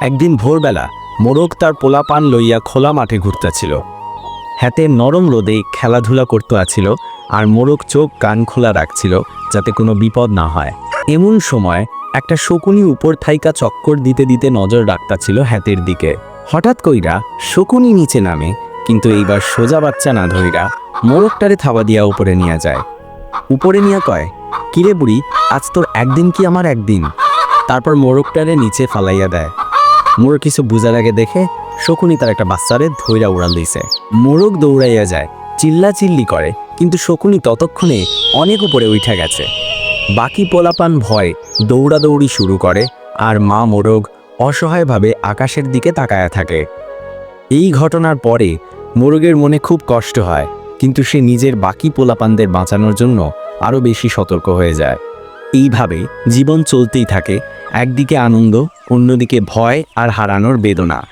একদিন ভোরবেলা মোরগ তার পোলাপান লইয়া খোলা মাঠে ঘুরতেছিল। হাতে নরম রোদে খেলাধুলা করতে আছিল আর মোরগ চোখ কান খোলা রাখছিল যাতে কোনো বিপদ না হয়। এমন সময় একটা শকুনি উপর থাইকা চক্কর দিতে দিতে নজর রাখতাছিল হ্যাতের দিকে। হঠাৎ কইরা, শকুনি নিচে নামে, কিন্তু এইবার সোজা বাচ্চা না ধইরা মোরগটারে থাবা দিয়া উপরে নিয়ে যায়। উপরে নিয়ে কয়, কিরে বুড়ি, আজ তোর একদিন কি আমার একদিন? তারপর মোরগটারে নিচে ফালাইয়া দেয়। মোরগ কিছু বুঝার আগে দেখে শকুনি তার একটা বাচ্চারে ধৈরা উড়াল দিয়েছে মোরগ দৌড়াইয়া যায় চিল্লা চিল্লি করে, কিন্তু শকুনি ততক্ষণে অনেক উপরে উঠে গেছে। বাকি পোলাপান ভয় দৌড়াদৌড়ি শুরু করে আর মা মোরগ অসহায়ভাবে আকাশের দিকে তাকায়া থাকে। এই ঘটনার পরে মোরগের মনে খুব কষ্ট হয়, কিন্তু সে নিজের বাকি পোলাপানদের বাঁচানোর জন্য আরও বেশি সতর্ক হয়ে যায়। এইভাবে জীবন চলতেই থাকে একদিকে আনন্দ অন্যদিকে ভয় আর হারানোর বেদনা।